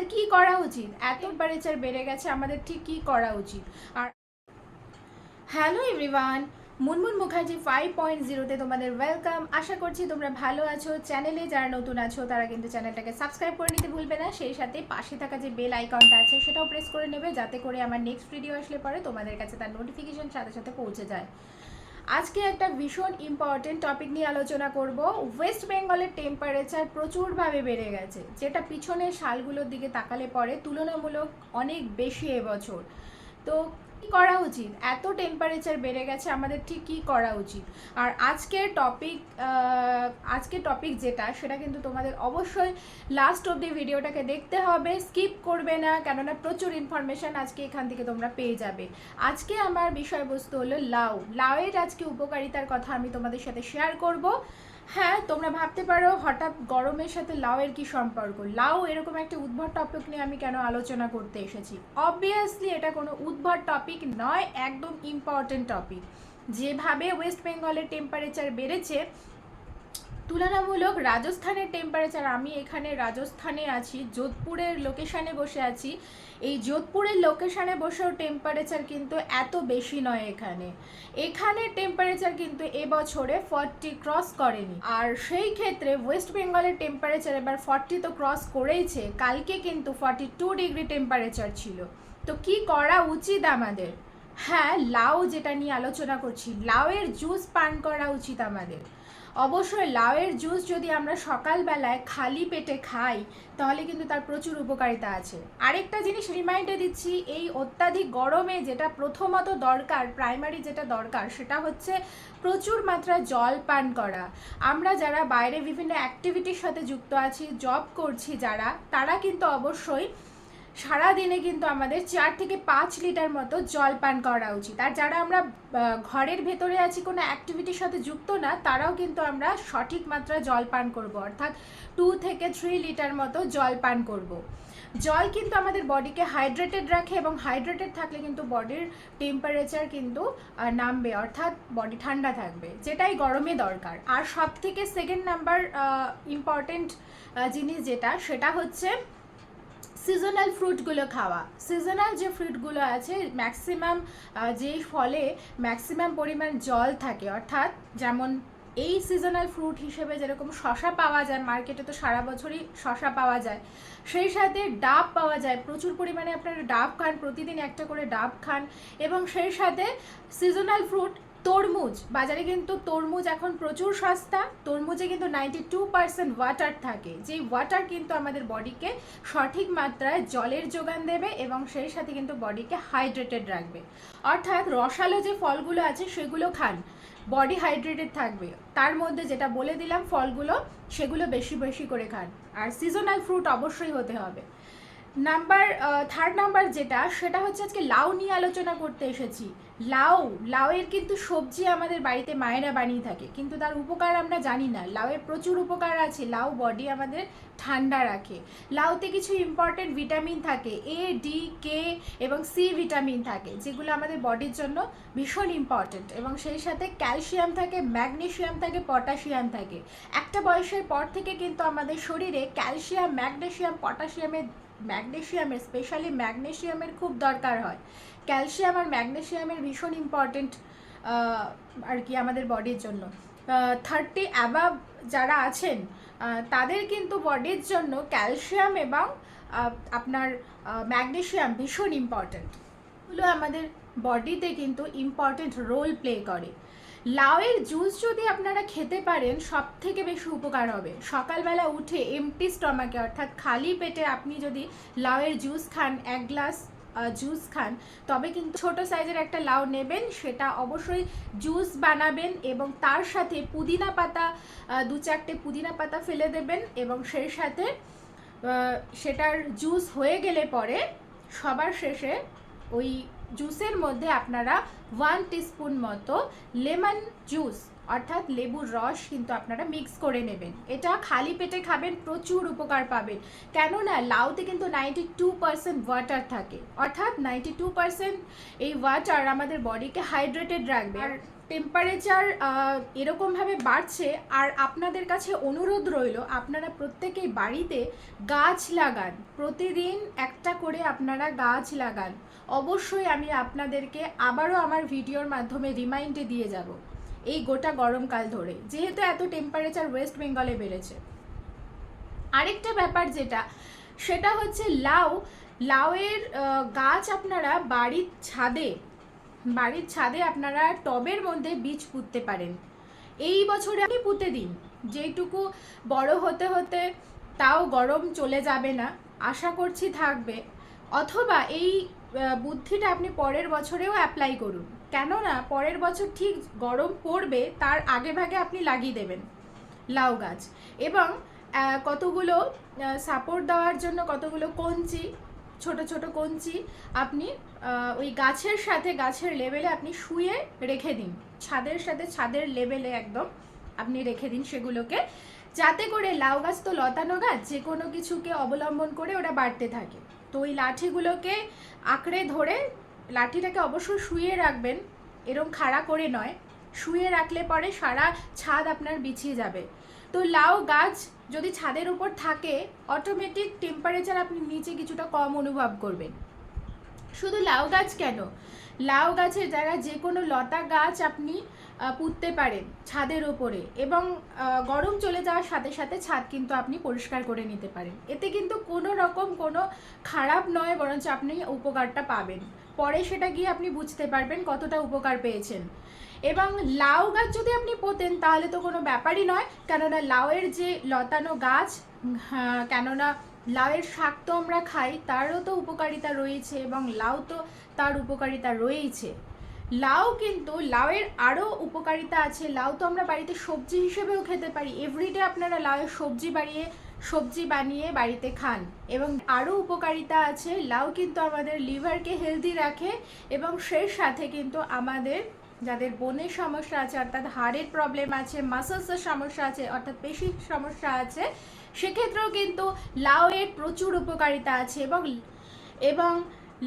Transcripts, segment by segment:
আমাদের কি করা উচিত? এত টেম্পারেচার বেড়ে গেছে, আমাদের ঠিক কি করা উচিত? আর hello everyone Munmun Mukherjee five point জিরোতে তোমাদের ওয়েলকাম আশা করছি তোমরা ভালো আছো। চ্যানেলে যারা নতুন আছো, তারা কিন্তু চ্যানেলটাকে সাবস্ক্রাইব করে নিতে ভুলবে না। সেই সাথে পাশে থাকা যে বেল আইকনটা আছে, সেটাও প্রেস করে নেবে, যাতে করে আমার নেক্সট ভিডিও আসলে পরে তোমাদের কাছে তার নোটিফিকেশন সাথে সাথে পৌঁছে যায়। আজকে একটা ভীষণ ইম্পর্টেন্ট টপিক নিয়ে আলোচনা করব। ওয়েস্ট বেঙ্গলের টেম্পারেচার প্রচুরভাবে বেড়ে গেছে, যেটা পিছনের সালগুলোর দিকে তাকালে পরে তুলনামূলক অনেক বেশি এবছর তো করা উচিত? এত টেম্পারেচার বেড়ে গেছে, আমাদের ঠিক কি করা উচিত? আর আজকের টপিক আজকের টপিক যেটা, সেটা কিন্তু তোমাদের অবশ্যই লাস্ট অব্দি ভিডিওটাকে দেখতে হবে। স্কিপ করবে না, কেননা প্রচুর ইনফরমেশন আজকে এখান থেকে তোমরা পেয়ে যাবে। আজকে আমার বিষয়বস্তু হলো লাউ। লাউয়ের আজকে উপকারিতার কথা আমি তোমাদের সাথে শেয়ার করব। হ্যাঁ তোমরা ভাবতে পারো হঠাৎ গরমের সাথে লাউ এর কি সম্পর্ক? লাউ এরকম একটা উদ্ভট টপিক নিয়ে আমি কেন আলোচনা করতে এসেছি? অবভিয়াসলি এটা কোনো উদ্ভট টপিক নয়, একদম ইম্পর্টেন্ট টপিক যেভাবে ওয়েস্ট বেঙ্গলের টেম্পারেচার বেড়েছে তুলনামূলক রাজস্থানের টেম্পারেচার আমি এখানে রাজস্থানে আছি, যোধপুরের লোকেশানে বসে আছি, এই যোধপুরের লোকেশানে বসেও টেম্পারেচার কিন্তু এত বেশি নয় এখানে। এখানে টেম্পারেচার কিন্তু এবছরে ফর্টি ক্রস করেনি। আর সেই ক্ষেত্রে ওয়েস্ট বেঙ্গলের টেম্পারেচার এবার ফর্টি তো ক্রস করেইছে, কালকে কিন্তু ফর্টি টু ডিগ্রি টেম্পারেচার ছিল। তো কি করা উচিত আমাদের? হ্যাঁ লাউ যেটা নিয়ে আলোচনা করছি, লাউয়ের জুস পান করা উচিত আমাদের। অবশ্যই লাউয়ের জুস যদি আমরা সকালবেলায় খালি পেটে খাই, তাহলে কিন্তু তার প্রচুর উপকারিতা আছে। আরেকটা জিনিস রিমাইন্ডে দিচ্ছি, এই অত্যাধিক গরমে যেটা প্রথমত দরকার প্রাইমারি যেটা দরকার, সেটা হচ্ছে প্রচুর মাত্রায় জল পান করা। আমরা যারা বাইরে বিভিন্ন অ্যাক্টিভিটির সাথে যুক্ত আছি জব করছি যারা, তারা কিন্তু অবশ্যই সারা দিনে কিন্তু আমাদের চার থেকে পাঁচ লিটার মতো জল পান করা উচিত। আর যারা আমরা ঘরের ভেতরে আছি, কোনো অ্যাক্টিভিটির সাথে যুক্ত না, তারাও কিন্তু আমরা সঠিক মাত্রায় জল পান করব। অর্থাৎ টু থেকে থ্রি লিটার মতো জল পান করব। জল কিন্তু আমাদের বডিকে হাইড্রেটেড রাখে এবং হাইড্রেটেড থাকলে কিন্তু বডির টেম্পারেচার কিন্তু নামবে। অর্থাৎ বডি ঠান্ডা থাকবে, যেটাই গরমে দরকার। আর সব থেকে সেকেন্ড নাম্বার ইম্পর্টেন্ট জিনিস যেটা, সেটা হচ্ছে সিজনাল ফ্রুটগুলো খাওয়া। সিজনাল যে ফ্রুটগুলো আছে ম্যাক্সিমাম যে ফলে ম্যাক্সিমাম পরিমাণ জল থাকে, অর্থাৎ যেমন এই সিজনাল ফ্রুট হিসেবে যেরকম শশা পাওয়া যায় মার্কেটে তো সারা বছরই শশা পাওয়া যায়, সেই সাথে ডাব পাওয়া যায়। প্রচুর পরিমাণে আপনারা ডাব খান, প্রতিদিন একটা করে ডাব খান এবং সেই সাথে সিজনাল ফ্রুট তরমুজ, বাজারে কিন্তু তরমুজ এখন প্রচুর সস্তা। তরমুজে কিন্তু নাইনটি টু পার্সেন্ট ওয়াটার থাকে। যেই ওয়াটার কিন্তু আমাদের বডিকে সঠিক মাত্রায় জলের যোগান দেবে এবং সেই সাথে কিন্তু বডিকে হাইড্রেটেড রাখবে। অর্থাৎ রসালো যে ফলগুলো আছে সেগুলো খান। বডি হাইড্রেটেড থাকবে। তার মধ্যে যেটা বলে দিলাম ফলগুলো, সেগুলো বেশি বেশি করে খান। আর সিজনাল ফ্রুট অবশ্যই হতে হবে। নাম্বার থার্ড নাম্বার যেটা, সেটা হচ্ছে আজকে লাউ নিয়ে আলোচনা করতে এসেছি। লাউ, লাউয়ের কিন্তু সবজি আমাদের বাড়িতে মায়েরা বানিয়ে থাকে। কিন্তু তার উপকার আমরা জানি না। লাউয়ের প্রচুর উপকার আছে। লাউ বডি আমাদের ঠান্ডা রাখে। লাউতে কিছু ইম্পর্টেন্ট ভিটামিন থাকে। এ ডি কে এবং সি ভিটামিন থাকে, যেগুলো আমাদের বডির জন্য ভীষণ ইম্পর্টেন্ট এবং সেই সাথে ক্যালসিয়াম থাকে ম্যাগনেসিয়াম থাকে পটাশিয়াম থাকে। একটা বয়সের পর থেকে কিন্তু আমাদের শরীরে ক্যালসিয়াম ম্যাগনেসিয়াম পটাশিয়ামের ম্যাগনেসিয়ামের স্পেশালি ম্যাগনেসিয়ামের খুব দরকার হয়। ক্যালসিয়াম আর ম্যাগনেশিয়ামের ভীষণ ইম্পর্টেন্ট আর কি আমাদের বডির জন্য। থার্টি অ্যাবাভ যারা আছেন তাদের কিন্তু বডির জন্য ক্যালসিয়াম এবং আপনার ম্যাগনেশিয়াম ভীষণ ইম্পর্টেন্ট এগুলো আমাদের বডিতে কিন্তু ইম্পর্টেন্ট রোল প্লে করে। লাউয়ের জুস যদি আপনারা খেতে পারেন সব থেকে বেশি উপকার হবে। সকালবেলা উঠে এমটি স্টমাকে অর্থাৎ খালি পেটে আপনি যদি লাউয়ের জুস খান, এক গ্লাস জুস খান। তবে কিন্তু ছোট সাইজের একটা লাউ নেবেন, সেটা অবশ্যই জুস বানাবেন এবং তার সাথে পুদিনা পাতা দু চারটে পুদিনা পাতা ফেলে দেবেন এবং সেই সাথে সেটার জুস হয়ে গেলে পরে সবার শেষে ওই জুসের মধ্যে আপনারা ওয়ান টিস্পুন মতো লেমন জুস, অর্থাৎ লেবুর রস কিন্তু আপনারা মিক্স করে নেবেন। এটা খালি পেটে খাবেন, প্রচুর উপকার পাবেন। কেননা, লাউতে কিন্তু নাইনটি টু পারসেন্ট ওয়াটার থাকে। অর্থাৎ নাইনটি টু পারসেন্ট এই ওয়াটার আমাদের বডিকে হাইড্রেটেড রাখবে। আর টেম্পারেচার এরকমভাবে বাড়ছে। আর আপনাদের কাছে অনুরোধ রইল, আপনারা প্রত্যেকেই বাড়িতে গাছ লাগান। প্রতিদিন একটা করে আপনারা গাছ লাগান। অবশ্যই আমি আপনাদেরকে আবারও আমার ভিডিওর মাধ্যমে রিমাইন্ডে দিয়ে যাব, এই গোটা গরমকাল ধরে। যেহেতু এত টেম্পারেচার ওয়েস্ট বেঙ্গলে বেড়েছে। আরেকটা ব্যাপার যেটা, সেটা হচ্ছে লাউ। লাউয়ের গাছ আপনারা বাড়ির ছাদে বাড়ির ছাদে আপনারা টবের মধ্যে বীজ পুঁততে পারেন। এই বছরে আপনি পুঁতে দিন। যেইটুকু বড় হতে হতে তাও গরম চলে যাবে না, আশা করছি থাকবে। অথবা এই বুদ্ধিটা আপনি পরের বছরেও অ্যাপ্লাই করুন। কেননা পরের বছর ঠিক গরম পড়বে, তার আগে ভাগে আপনি লাগিয়ে দেবেন লাউ গাছ। এবং কতগুলো সাপোর্ট দেওয়ার জন্য কতগুলো কঞ্চি ছোট ছোট কঞ্চি আপনি ওই গাছের সাথে, গাছের লেভেলে আপনি শুয়ে রেখে দিন। ছাদের সাথে ছাদের লেভেলে একদম আপনি রেখে দিন সেগুলোকে। যাতে করে লাউ গাছ তো লতানো গাছ, যে কোনো কিছুকে অবলম্বন করে ওটা বাড়তে থাকে। তো ওই লাঠিগুলোকে আঁকড়ে ধরে লাঠিটাকে অবশ্যই শুয়ে রাখবেন, এরম খাড়া করে নয়। শুয়ে রাখলে পরে সারা ছাদ আপনার বিছিয়ে যাবে। তো লাউ গাছ যদি ছাদের উপর থাকে অটোমেটিক টেম্পারেচার আপনি নিচে কিছুটা কম অনুভব করবেন। শুধু লাউ গাছ কেন? লাউ গাছের জায়গায় যে কোনো লতা গাছ আপনি পুঁততে পারেন ছাদের ওপরে এবং গরম চলে যাওয়ার সাথে সাথে ছাদ কিন্তু আপনি পরিষ্কার করে নিতে পারেন। এতে কিন্তু কোনো রকম কোনো খারাপ নয়, বরঞ্চ আপনি উপকারটা পাবেন। পরে সেটা গিয়ে আপনি বুঝতে পারবেন কতটা উপকার পেয়েছেন। এবং লাউ গাছ যদি আপনি পোতেন তাহলে তো কোনো ব্যাপারই নয়। কেননা লাউয়ের যে লতানো গাছ হ্যাঁ, কেননা লাউয়ের শাক তো আমরা খাই তারও তো উপকারিতা রয়েছে এবং লাউ তো তার উপকারিতা রয়েইছে। লাউ কিন্তু লাউয়ের আরও উপকারিতা আছে। লাউ তো আমরা বাড়িতে সবজি হিসেবেও খেতে পারি। এভরিডে আপনারা লাউয়ের সবজি বাড়িয়ে সবজি বানিয়ে বাড়িতে খান এবং আরও উপকারিতা আছে। লাউ কিন্তু আমাদের লিভারকে হেলদি রাখে এবং সেই সাথে কিন্তু আমাদের যাদের বোনের সমস্যা আছে, অর্থাৎ হাড়ের প্রবলেম আছে মাসলসের সমস্যা আছে, অর্থাৎ পেশির সমস্যা আছে, সেক্ষেত্রেও কিন্তু লাউয়ের প্রচুর উপকারিতা আছে এবং এবং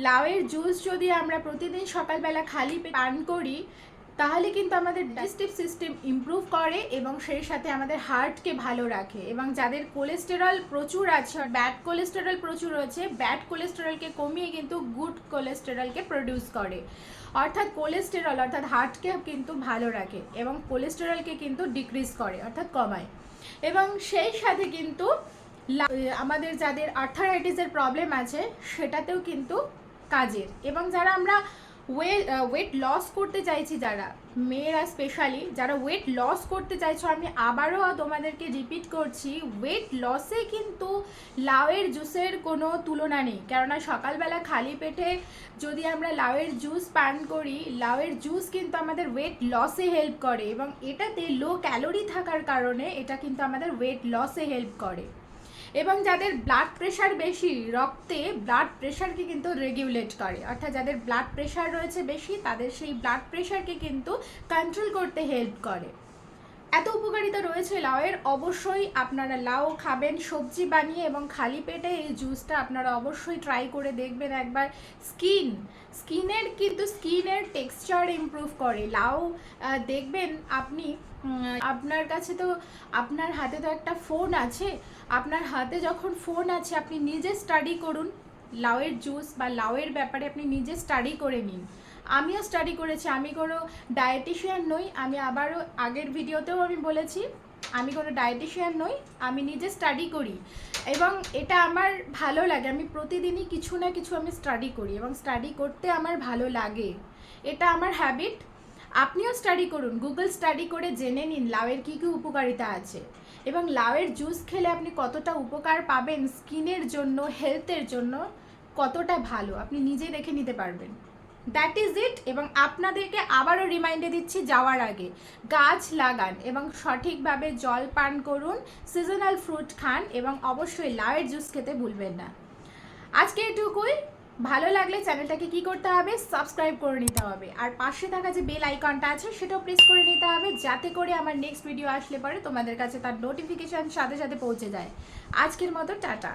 লাউয়ের জুস যদি আমরা প্রতিদিন সকালবেলা খালি পান করি তাহলে কিন্তু আমাদের ডাইজেস্টিভ সিস্টেম ইমপ্রুভ করে এবং সেই সাথে আমাদের হার্টকে ভালো রাখে এবং যাদের কোলেস্টেরল প্রচুর আছে ব্যাড কোলেস্টেরল প্রচুর আছে ব্যাড কোলেস্টেরলকে কমিয়ে কিন্তু গুড কোলেস্টেরলকে প্রডিউস করে। অর্থাৎ কোলেস্টেরল অর্থাৎ হার্টকে কিন্তু ভালো রাখে এবং কোলেস্টেরলকে কিন্তু ডিক্রিজ করে, অর্থাৎ কমায়। এবং সেই সাথে কিন্তু আমাদের যাদের আর্থারাইটিসের প্রবলেম আছে, সেটাতেও কিন্তু কাজের। এবং যারা আমরা ওয়েট ওয়েট লস করতে চাইছি যারা, মেয়েরা স্পেশালি যারা ওয়েট লস করতে চাইছো, আমি আবারও তোমাদেরকে রিপিট করছি ওয়েট লসে কিন্তু লাউয়ের জুসের কোনো তুলনা নেই। কেননা সকালবেলা খালি পেটে যদি আমরা লাউয়ের জুস পান করি, লাউয়ের জুস কিন্তু আমাদের ওয়েট লসে হেল্প করে এবং এটাতে লো ক্যালোরি থাকার কারণে এটা কিন্তু আমাদের ওয়েট লসে হেল্প করে। এবং যাদের ব্লাড প্রেশার বেশি, রক্তে ব্লাড প্রেশারকে কিন্তু রেগুলেট করে। অর্থাৎ যাদের ব্লাড প্রেশার রয়েছে বেশি, তাদের সেই ব্লাড প্রেশারকে কিন্তু কন্ট্রোল করতে হেল্প করে। এত উপকারিতা রয়েছে লাউয়ের, অবশ্যই আপনারা লাউ খাবেন, সবজি বানিয়ে এবং খালি পেটে এই জুসটা আপনারা অবশ্যই ট্রাই করে দেখবেন একবার। স্কিন স্কিনের কিন্তু স্কিনের টেক্সচার ইমপ্রুভ করে। লাউ দেখবেন আপনি আপনার কাছে তো আপনার হাতে তো একটা ফোন আছে। আপনার হাতে যখন ফোন আছে, আপনি নিজে স্টাডি করুন। লাউয়ের জুস বা লাউয়ের ব্যাপারে আপনি নিজে স্টাডি করে নিন। আমিও স্টাডি করেছি, আমি কোনো ডায়েটিশিয়ান নই, আমি আবারও আগের ভিডিওতেও আমি বলেছি, আমি কোনো ডায়েটিশিয়ান নই, আমি নিজে স্টাডি করি। এবং এটা আমার ভালো লাগে, আমি প্রতিদিনই কিছু না কিছু আমি স্টাডি করি এবং স্টাডি করতে আমার ভালো লাগে। এটা আমার হ্যাবিট আপনিও স্টাডি করুন গুগল স্টাডি করে জেনে নিন লাউয়ের কী কী উপকারিতা আছে। এবং লাউয়ের জুস খেলে আপনি কতটা উপকার পাবেন স্কিনের জন্য হেলথের জন্য কতটা ভালো, আপনি নিজে দেখে নিতে পারবেন। দ্যাট ইজ ইট এবং আপনাদেরকে আবারও রিমাইন্ডে দিচ্ছি যাওয়ার আগে, গাছ লাগান এবং সঠিকভাবে জল পান করুন সিজনাল ফ্রুট খান এবং অবশ্যই লাউয়ের জুস খেতে ভুলবেন না। আজকে এটুকুই। ভালো লাগলে চ্যানেলটাকে কি করতে হবে? সাবস্ক্রাইব করে নিতে হবে। আর পাশে থাকা যে বেল আইকনটা আছে, সেটাও প্রেস করে নিতে হবে, যাতে করে আমার নেক্সট ভিডিও আসলে পরে তোমাদের কাছে তার নোটিফিকেশন সাথে সাথে পৌঁছে যায়। আজকের মতো, টাটা।